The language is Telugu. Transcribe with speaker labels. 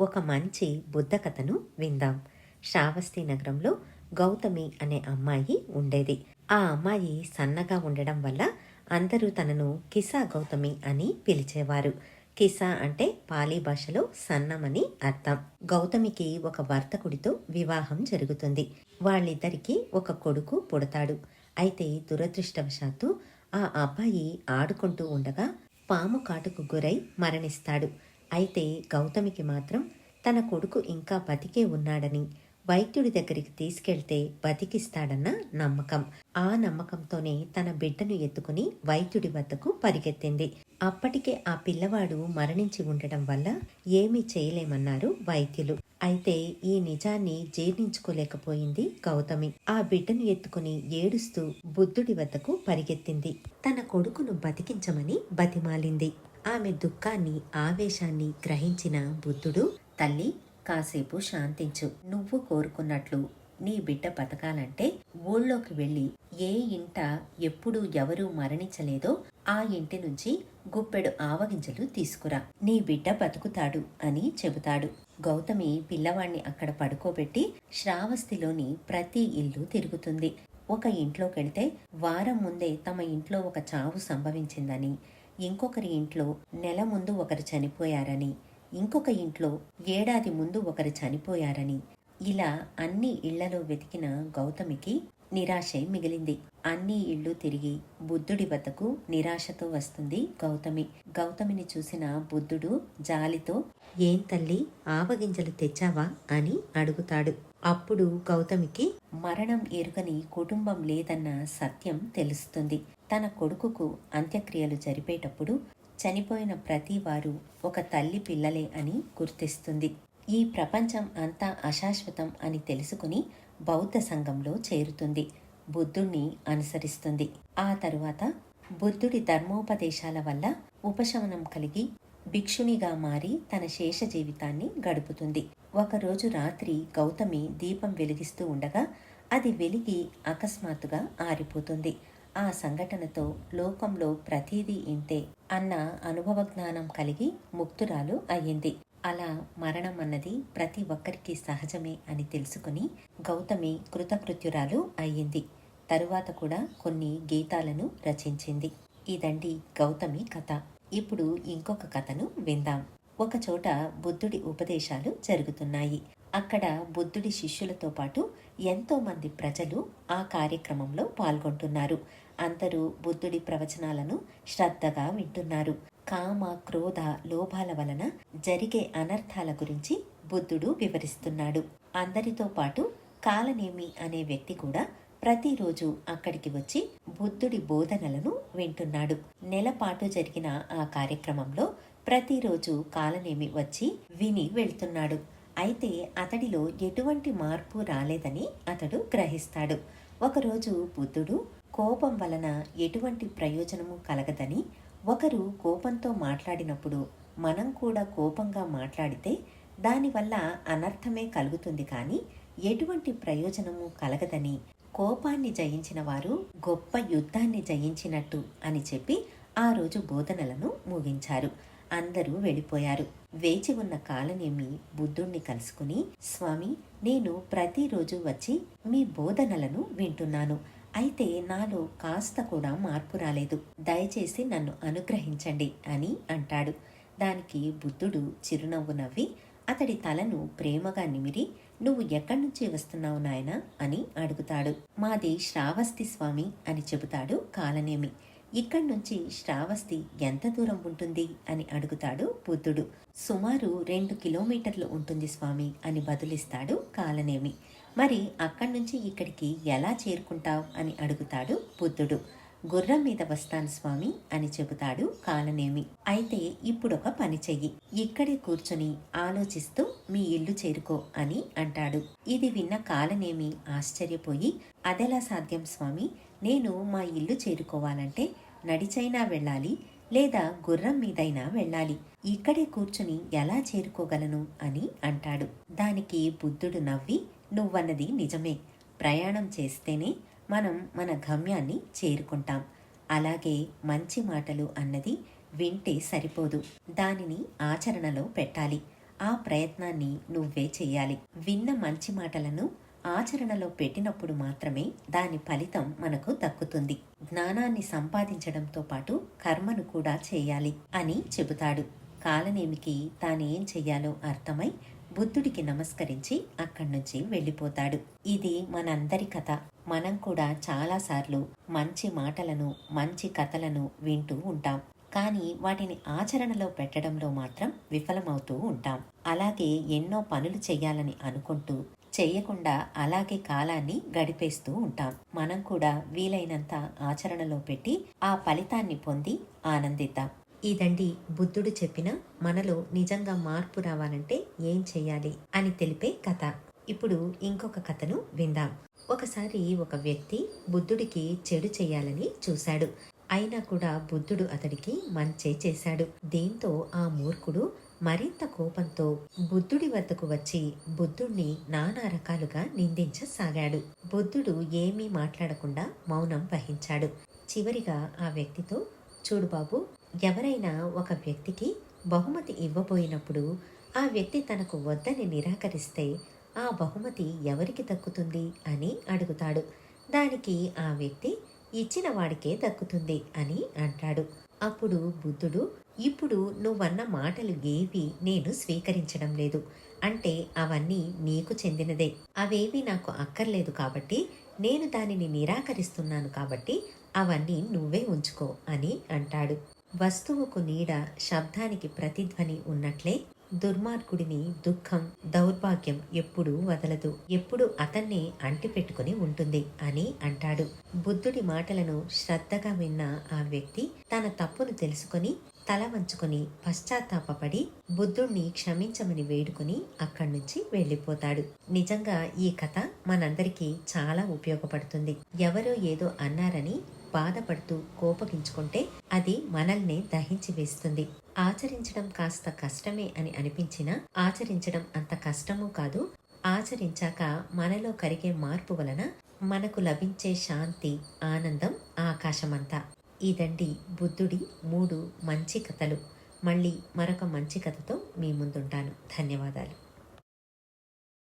Speaker 1: ఒక మంచి బుద్ధ కథను విందాం. శ్రావస్తి నగరంలో గౌతమి అనే అమ్మాయి ఉండేది. ఆ అమ్మాయి సన్నగా ఉండడం వల్ల అందరూ తనను కిసా గౌతమి అని పిలిచేవారు. కిసా అంటే పాలీ భాషలో సన్నమని అర్థం. గౌతమికి ఒక వర్తకుడితో వివాహం జరుగుతుంది. వాళ్ళిద్దరికీ ఒక కొడుకు పుడతాడు. అయితే దురదృష్టవశాత్తు ఆ అబ్బాయి ఆడుకుంటూ ఉండగా పాము కాటుకు గురై మరణిస్తాడు. అయితే గౌతమికి మాత్రం తన కొడుకు ఇంకా బతికే ఉన్నాడని వైద్యుడి దగ్గరికి తీసుకెళ్తే బతికిస్తాడన్న నమ్మకం. ఆ నమ్మకంతోనే తన బిడ్డను ఎత్తుకుని వైద్యుడి వద్దకు పరిగెత్తింది. అప్పటికే ఆ పిల్లవాడు మరణించి ఉండటం వల్ల ఏమీ చేయలేమన్నారు వైద్యులు. అయితే ఈ నిజాన్ని జీర్ణించుకోలేకపోయింది గౌతమి. ఆ బిడ్డను ఎత్తుకుని ఏడుస్తూ బుద్ధుడి వద్దకు పరిగెత్తింది. తన కొడుకును బతికించమని బతిమాలింది. ఆమె దుఃఖాన్ని ఆవేశాన్ని గ్రహించిన బుద్ధుడు తల్లి కాసేపు శాంతించు. నువ్వు కోరుకున్నట్లు నీ బిడ్డ బతకాలంటే ఊళ్ళోకి వెళ్ళి ఏ ఇంట ఎప్పుడు ఎవరూ మరణించలేదో ఆ ఇంటి నుంచి గుప్పెడు ఆవగింజలు తీసుకురా. నీ బిడ్డ బతుకుతాడు అని చెబుతాడు. గౌతమి పిల్లవాణ్ణి అక్కడ పడుకోబెట్టి శ్రావస్తిలోని ప్రతి ఇల్లు తిరుగుతుంది. ఒక ఇంట్లోకెడితే వారం ముందే తమ ఇంట్లో ఒక చావు సంభవించిందని ఇంకొకరి ఇంట్లో నెల ముందు ఒకరు చనిపోయారని ఇంకొక ఇంట్లో ఏడాది ముందు ఒకరు చనిపోయారని ఇలా అన్ని ఇళ్ళలో వెతికిన గౌతమికి నిరాశే మిగిలింది. అన్ని ఇళ్ళు తిరిగి బుద్ధుడి వద్దకు నిరాశతో వస్తుంది గౌతమి. గౌతమిని చూసిన బుద్ధుడు జాలితో ఏం తల్లి ఆవగింజలు తెచ్చావా? అని అడుగుతాడు. అప్పుడు గౌతమికి మరణం ఎరుకని కుటుంబం లేదన్న సత్యం తెలుస్తుంది. తన కొడుకుకు అంత్యక్రియలు జరిపేటప్పుడు చనిపోయిన ప్రతి వారు ఒక తల్లి పిల్లలే అని గుర్తిస్తుంది. ఈ ప్రపంచం అంతా అశాశ్వతం అని తెలుసుకుని బౌద్ధ సంఘంలో చేరుతుంది. బుద్ధుణ్ణి అనుసరిస్తుంది. ఆ తరువాత బుద్ధుడి ధర్మోపదేశాల వల్ల ఉపశమనం కలిగి భిక్షునిగా మారి తన శేష జీవితాన్ని గడుపుతుంది. ఒకరోజు రాత్రి గౌతమి దీపం వెలిగిస్తూ ఉండగా అది వెలిగి అకస్మాత్తుగా ఆరిపోతుంది. ఆ సంఘటనతో లోకంలో ప్రతీదీ ఇంతే అన్న అనుభవ జ్ఞానం కలిగి ముక్తురాలు అయ్యింది. అలా మరణం అన్నది ప్రతి ఒక్కరికి సహజమే అని తెలుసుకుని గౌతమి కృతకృత్యురాలు అయ్యింది. తరువాత కూడా కొన్ని గీతాలను రచించింది. ఇదండి గౌతమి కథ. ఇప్పుడు ఇంకొక కథను విందాం. ఒకచోట బుద్ధుడి ఉపదేశాలు జరుగుతున్నాయి. అక్కడ బుద్ధుడి శిష్యులతో పాటు ఎంతో మంది ప్రజలు ఆ కార్యక్రమంలో పాల్గొంటున్నారు. అందరూ బుద్ధుడి ప్రవచనాలను శ్రద్ధగా వింటున్నారు. కామ క్రోధ లోభాల వలన జరిగే అనర్థాల గురించి బుద్ధుడు వివరిస్తున్నాడు. అందరితో పాటు కాలనేమి అనే వ్యక్తి కూడా ప్రతిరోజు అక్కడికి వచ్చి బుద్ధుడి బోధనలను వింటున్నాడు. నెలపాటు జరిగిన ఆ కార్యక్రమంలో ప్రతిరోజు కాలనేమి వచ్చి విని వెళ్తున్నాడు. అయితే అతడిలో ఎటువంటి మార్పు రాలేదని అతడు గ్రహిస్తాడు. ఒకరోజు బుద్ధుడు కోపం వలన ఎటువంటి ప్రయోజనము కలగదని ఒకరు కోపంతో మాట్లాడినప్పుడు మనం కూడా కోపంగా మాట్లాడితే దానివల్ల అనర్థమే కలుగుతుంది కానీ ఎటువంటి ప్రయోజనము కలగదని కోపాన్ని జయించిన వారు గొప్ప యుద్ధాన్ని జయించినట్టు అని చెప్పి ఆ రోజు బోధనలను ముగించారు. అందరూ వెళ్ళిపోయారు. వేచి ఉన్న కాలనేమి బుద్ధుణ్ణి కలుసుకుని స్వామి నేను ప్రతిరోజు వచ్చి మీ బోధనలను వింటున్నాను. అయితే నాలో కాస్త కూడా మార్పు రాలేదు. దయచేసి నన్ను అనుగ్రహించండి అని అంటాడు. దానికి బుద్ధుడు చిరునవ్వు నవ్వి అతడి తలను ప్రేమగా నిమిరి నువ్వు ఎక్కడి నుంచి వస్తున్నావు నాయనా? అని అడుగుతాడు. మాది శ్రావస్తి స్వామి అని చెబుతాడు కాలనేమి. ఇక్కడి నుంచి శ్రావస్తి ఎంత దూరం ఉంటుంది అని అడుగుతాడు బుద్ధుడు. సుమారు రెండు కిలోమీటర్లు ఉంటుంది స్వామి అని బదులిస్తాడు కాలనేమి. మరి అక్కడి నుంచి ఇక్కడికి ఎలా చేరుకుంటావు అని అడుగుతాడు బుద్ధుడు. గుర్రం మీద వస్తాను స్వామి అని చెబుతాడు కాలనేమి. అయితే ఇప్పుడొక పని చెయ్యి. ఇక్కడే కూర్చొని ఆలోచిస్తూ మీ ఇల్లు చేరుకో అని అంటాడు. ఇది విన్న కాలనేమి ఆశ్చర్యపోయి అదెలా సాధ్యం స్వామి? నేను మా ఇల్లు చేరుకోవాలంటే నడిచైనా వెళ్ళాలి లేదా గుర్రం మీదైనా వెళ్ళాలి. ఇక్కడే కూర్చుని ఎలా చేరుకోగలను అని అంటాడు. దానికి బుద్ధుడు నవ్వి నువ్వన్నది నిజమే. ప్రయాణం చేస్తేనే మనం మన గమ్యాన్ని చేరుకుంటాం. అలాగే మంచి మాటలు అన్నది వింటే సరిపోదు. దానిని ఆచరణలో పెట్టాలి. ఆ ప్రయత్నాన్ని నువ్వే చెయ్యాలి విన్న మంచి మాటలను ఆచరణలో పెట్టినప్పుడు మాత్రమే దాని ఫలితం మనకు దక్కుతుంది. జ్ఞానాన్ని సంపాదించడంతో పాటు కర్మను కూడా చేయాలి అని చెబుతాడు. కాలనేమికి తానేం చెయ్యాలో అర్థమై బుద్ధుడికి నమస్కరించి అక్కడి నుంచి వెళ్ళిపోతాడు. ఇది మనందరి కథ. మనం కూడా చాలాసార్లు మంచి మాటలను మంచి కథలను వింటూ ఉంటాం. కానీ వాటిని ఆచరణలో పెట్టడంలో మాత్రం విఫలమవుతూ ఉంటాం. అలాగే ఎన్నో పనులు చెయ్యాలని అనుకుంటూ చెయ్యకుండా అలాగే కాలాన్ని గడిపేస్తూ ఉంటాం. మనం కూడా వీలైనంత ఆచరణలో పెట్టి ఆ ఫలితాన్ని పొంది ఆనందిద్దాం. ఇదండి బుద్ధుడు చెప్పిన మనలో నిజంగా మార్పు రావాలంటే ఏం చెయ్యాలి అని తెలిపే కథ. ఇప్పుడు ఇంకొక కథను విందాం. ఒకసారి ఒక వ్యక్తి బుద్ధుడికి చెడు చేయాలని చూశాడు. అయినా కూడా బుద్ధుడు అతడికి మంచే చేశాడు. దీంతో ఆ మూర్ఖుడు మరింత కోపంతో బుద్ధుడి వద్దకు వచ్చి బుద్ధుణ్ణి నానా రకాలుగా నిందించసాగాడు. బుద్ధుడు ఏమీ మాట్లాడకుండా మౌనం వహించాడు. చివరిగా ఆ వ్యక్తితో చూడు బాబు ఎవరైనా ఒక వ్యక్తికి బహుమతి ఇవ్వబోయినప్పుడు ఆ వ్యక్తి తనకు వద్దని నిరాకరిస్తే ఆ బహుమతి ఎవరికి దక్కుతుంది? అని అడుగుతాడు. దానికి ఆ వ్యక్తి ఇచ్చిన వాడికే దక్కుతుంది అని అంటాడు. అప్పుడు బుద్ధుడు ఇప్పుడు నువ్వన్న మాటలు ఏవి నేను స్వీకరించడం లేదు. అంటే అవన్నీ నీకు చెందినదే. అవేవి నాకు అక్కర్లేదు కాబట్టి నేను దానిని నిరాకరిస్తున్నాను కాబట్టి అవన్నీ నువ్వే ఉంచుకో అని అంటాడు. వస్తువుకు నీడ శబ్దానికి ప్రతిధ్వని ఉన్నట్లే దుర్మార్గుడిని దుఃఖం దౌర్భాగ్యం ఎప్పుడూ వదలదు. ఎప్పుడు అతన్ని అంటిపెట్టుకుని ఉంటుంది అని అంటాడు. బుద్ధుడి మాటలను శ్రద్ధగా విన్న ఆ వ్యక్తి తన తప్పును తెలుసుకొని తల వంచుకొని పశ్చాత్తాపపడి బుద్ధుణ్ణి క్షమించమని వేడుకుని అక్కడి నుంచి వెళ్ళిపోతాడు. నిజంగా ఈ కథ మనందరికీ చాలా ఉపయోగపడుతుంది. ఎవరో ఏదో అన్నారని బాధపడుతూ కోపగించుకుంటే అది మనల్ని దహించి వేస్తుంది. ఆచరించడం కాస్త కష్టమే అని అనిపించినా ఆచరించడం అంత కష్టమూ కాదు. ఆచరించాక మనలో కరిగే మార్పు వలన మనకు లభించే శాంతి ఆనందం ఆకాశమంతా. ఇదండి బుద్ధుడి మూడు మంచి కథలు. మళ్ళీ మరొక మంచి కథతో మీ ముందుంటాను. ధన్యవాదాలు.